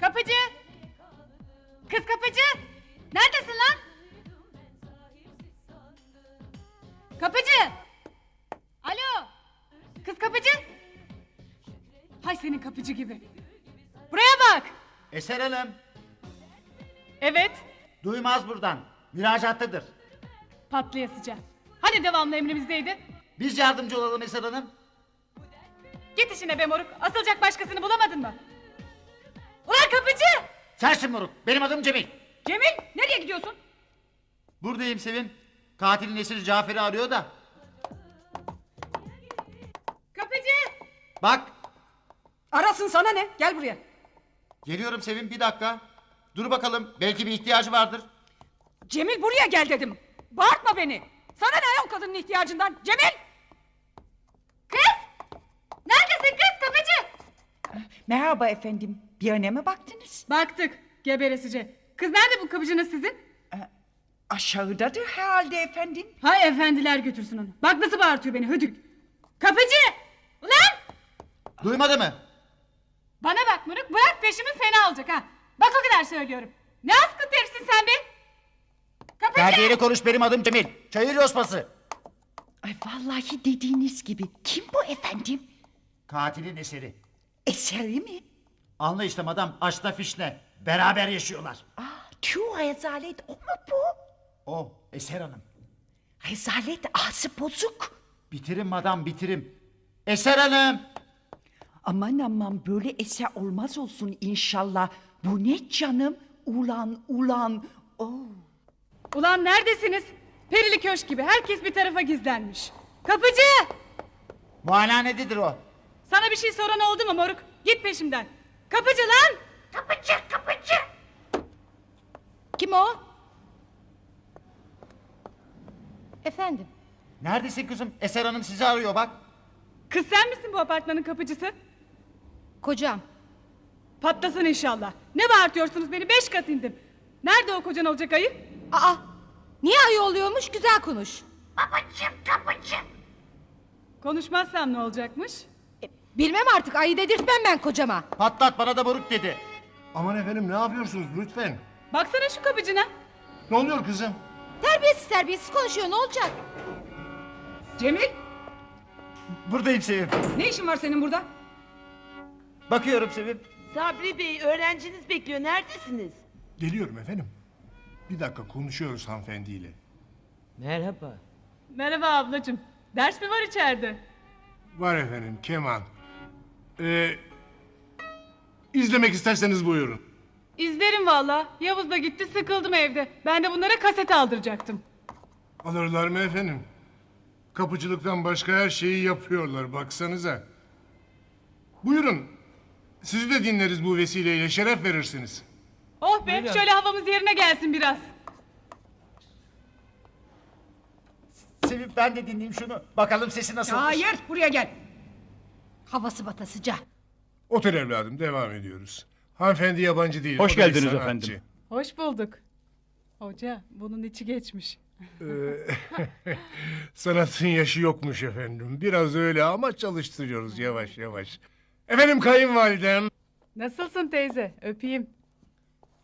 Kapıcı! Kız kapıcı! Neredesin lan? Kapıcı! Alo! Kız kapıcı! Hay senin kapıcı gibi. Buraya bak! Eser Hanım, Evet, duymaz buradan. Müracaattadır. patlayasıca. Hani devamlı emrimizdeydin? Biz yardımcı olalım Eser Hanım. Git işine be moruk. Asılacak başkasını bulamadın mı? Kapıcı! Sensin moruk, benim adım Cemil. Cemil, nereye gidiyorsun? Buradayım Sevim. Katilin esiri Cafer'i arıyor da. Kapıcı! Bak, Arasın sana ne? Gel buraya. geliyorum Sevim bir dakika. Dur bakalım, belki bir ihtiyacı vardır. Cemil buraya gel dedim. Bağırtma beni. Sana ne ayol kadının ihtiyacından? Cemil! Kız! Neredesin kız kapıcı? Merhaba efendim. Bir öne mi baktınız? Baktık geberesice. Kız nerede bu kapıcınız sizin? Aşağıdadır herhalde efendim. Hay efendiler götürsün onu. Bak nasıl bağırtıyor beni hödük. Kapıcı! Ulan! Duymadı mı? Bana bak Mırık bırak peşimi fena olacak ha. Bak o kadar söylüyorum. Ne askıntı herifsin sen be? Kapıcı! Terbiyeli konuş benim adım Cemil. Çayır yospası. Ay vallahi dediğiniz gibi. Kim bu efendim? Katilin eseri. Eseri mi? Anla işte madam, aşna fişne. Beraber yaşıyorlar. Ah, tüh rezalet o mu bu? O, Eser Hanım. Rezalet ağzı bozuk. Bitirin madam, bitirim. Eser Hanım. Aman aman böyle eser olmaz olsun inşallah. Bu ne canım? Ulan ulan. Oh. Ulan neredesiniz? Perili köşk gibi herkes bir tarafa gizlenmiş. Kapıcı! Muayenehanededir o. Sana bir şey soran oldu mu moruk? Git peşimden. Kapıcı lan! Kapıcı kapıcı. Kim o? Efendim? Neredesin kızım? Eser Hanım sizi arıyor bak. Kız sen misin bu apartmanın kapıcısı? Kocam. Patlasın inşallah. Ne bağırtıyorsunuz beni beş kat indim. Nerede o kocan olacak ayı? Aa, niye ayı oluyormuş? Güzel konuş. Konuşmazsam ne olacakmış? Bilmem artık ayı dedirtmem ben kocama. Patlat bana da buruk dedi. Aman efendim ne yapıyorsunuz lütfen? Baksana şu kapıcına. Ne oluyor kızım? Terbiyesiz terbiyesiz konuşuyor ne olacak? Cemil! Buradayım Sevim. Ne işin var senin burada? Bakıyorum Sevim. Sabri Bey öğrenciniz bekliyor. Neredesiniz? Geliyorum efendim. Bir dakika konuşuyoruz hanımefendiyle. Merhaba. Merhaba ablacığım. Ders mi var içeride? Var efendim keman. Ee, izlemek isterseniz buyurun. İzlerim valla. Yavuz da gitti sıkıldım evde. Ben de bunlara kaset aldıracaktım. Alırlar mı efendim? Kapıcılıktan başka her şeyi yapıyorlar baksanıza. Buyurun. Sizi de dinleriz bu vesileyle şeref verirsiniz. Oh be şöyle havamız yerine gelsin biraz. Sevim ben de dinleyeyim şunu. Bakalım sesi nasıl. Hayır buraya gel. Havası batasıca. Otur evladım devam ediyoruz. Hanımefendi yabancı değil. Hoş o da bir geldiniz sanatçı. efendim. Hoş bulduk. Hoca bunun içi geçmiş. Sanatın yaşı yokmuş efendim. Biraz öyle ama çalıştırıyoruz yavaş yavaş. Efendim kayınvalidem. Nasılsın teyze? Öpeyim.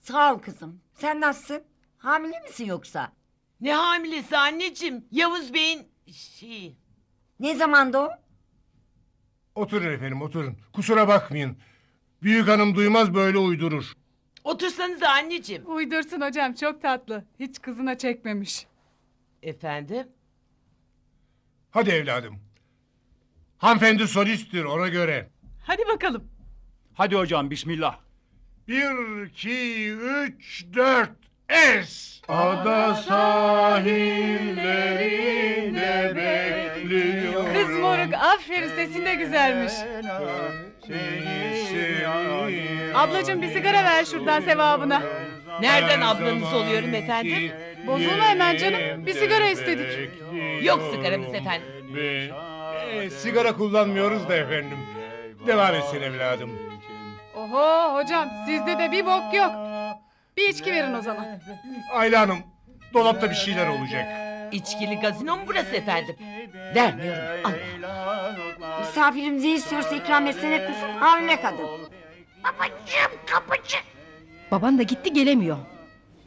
Sağ ol kızım. Sen nasılsın? Hamile misin yoksa? Ne hamilesi anneciğim? Yavuz Bey'in şey. Ne zamanda o? Oturun efendim oturun. Kusura bakmayın. Büyük hanım duymaz böyle uydurur. Otursanıza anneciğim. Uydursun hocam çok tatlı. Hiç kızına çekmemiş. Efendim? Hadi evladım. Hanımefendi solisttir ona göre. Hadi bakalım. Hadi hocam bismillah. Bir, iki, üç, dört, es. Ada sahillerinde moruk aferin sesin de güzelmiş. Ablacığım bir sigara ver şuradan sevabına. Nereden ablanız oluyorum efendim? Bozulma hemen canım. Bir sigara istedik. Yok sigaramız efendim. Ee, sigara kullanmıyoruz da efendim. Devam etsin evladım. Oho hocam sizde de bir bok yok. Bir içki verin o zaman. Ayla Hanım, dolapta bir şeyler olacak. İçkili gazino mu burası efendim? Vermiyorum. Allah. Misafirimiz ne istiyorsa ikram etsene kızım. Hamile kadın. Baban da gitti gelemiyor.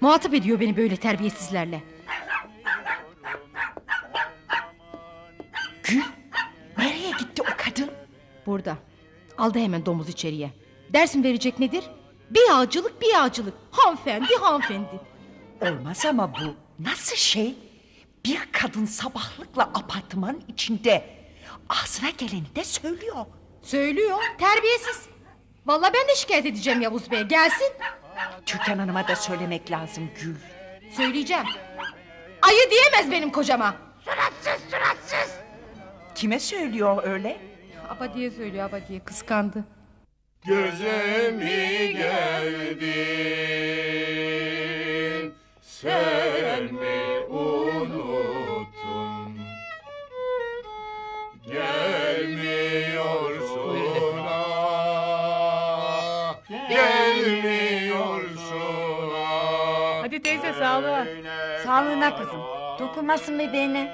Muhatap ediyor beni böyle terbiyesizlerle. Gül nereye gitti o kadın? Burada. Aldı hemen domuz içeriye. Dersin verecek nedir? Bir yağcılık bir yağcılık. Hanımefendi hanımefendi. Olmaz ama bu nasıl şey? Bir kadın sabahlıkla apartman içinde ağzına geleni de söylüyor. Söylüyor terbiyesiz. Vallahi ben de şikayet edeceğim Yavuz Bey. Gelsin. Türkan Hanım'a da söylemek lazım Gül. Söyleyeceğim. Ayı diyemez benim kocama. Kime söylüyor öyle? Aba diye söylüyor aba diye kıskandı. Göze mi geldin? Sen mi Sağlığına kızım. Dokunmasın bebeğine.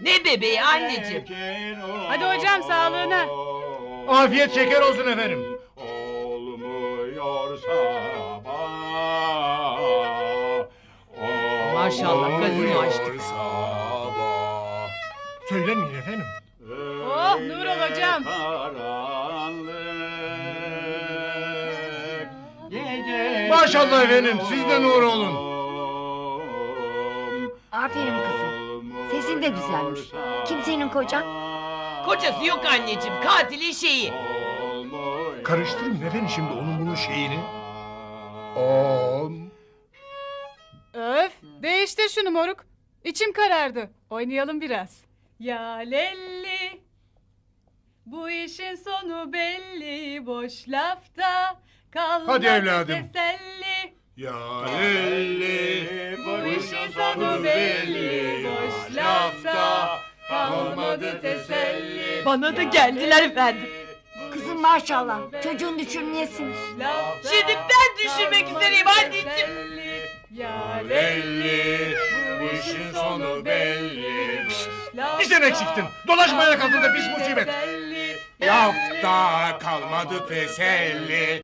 Ne bebeği anneciğim? Hadi hocam sağlığına. Afiyet şeker olsun efendim. Maşallah gözünü açtı. Söylemeyin efendim. Oh nur ol hocam. Maşallah efendim siz de nur olun. Aferin kızım. Sesin de güzelmiş. Kim senin kocan? Kocası yok anneciğim. Katilin şeyi. Karıştırın efendim şimdi onun bunun şeyini. On. Öf değiştir şunu moruk. İçim karardı. Oynayalım biraz. Ya lelli. Bu işin sonu belli. Boş lafta kalmadı Hadi evladım. teselli. Ya elli Bu işin sonu belli. Boş lafta kalmadı teselli. Bana da geldiler efendim. Kızım maşallah. Çocuğun düşürmeyesin. Lafta Şimdi ben düşürmek üzereyim anneciğim. Ya Belli, bu işin sonu belli. Bir sen eksiktin. Dolaşmaya kadın da pis musibet. Lafta kalmadı teselli.